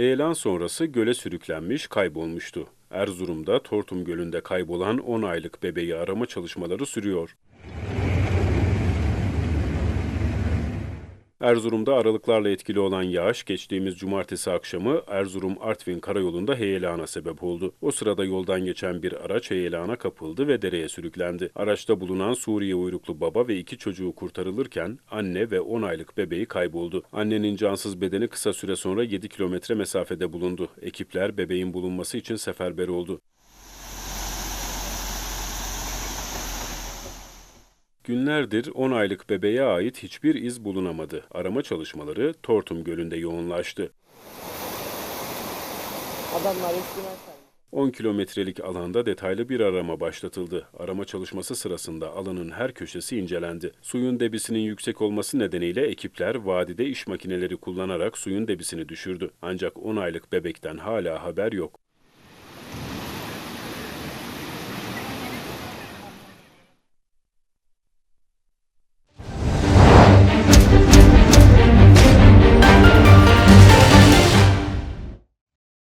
Heyelan sonrası göle sürüklenmiş, kaybolmuştu. Erzurum'da Tortum Gölü'nde kaybolan 10 aylık bebeği arama çalışmaları sürüyor. Erzurum'da aralıklarla etkili olan yağış geçtiğimiz cumartesi akşamı Erzurum-Artvin karayolunda heyelana sebep oldu. O sırada yoldan geçen bir araç heyelana kapıldı ve dereye sürüklendi. Araçta bulunan Suriye uyruklu baba ve iki çocuğu kurtarılırken anne ve 10 aylık bebeği kayboldu. Annenin cansız bedeni kısa süre sonra 7 kilometre mesafede bulundu. Ekipler bebeğin bulunması için seferber oldu. Günlerdir 10 aylık bebeğe ait hiçbir iz bulunamadı. Arama çalışmaları Tortum Gölü'nde yoğunlaştı. Adamlar üstüne sarıyor. 10 kilometrelik alanda detaylı bir arama başlatıldı. Arama çalışması sırasında alanın her köşesi incelendi. Suyun debisinin yüksek olması nedeniyle ekipler vadide iş makineleri kullanarak suyun debisini düşürdü. Ancak 10 aylık bebekten hala haber yok.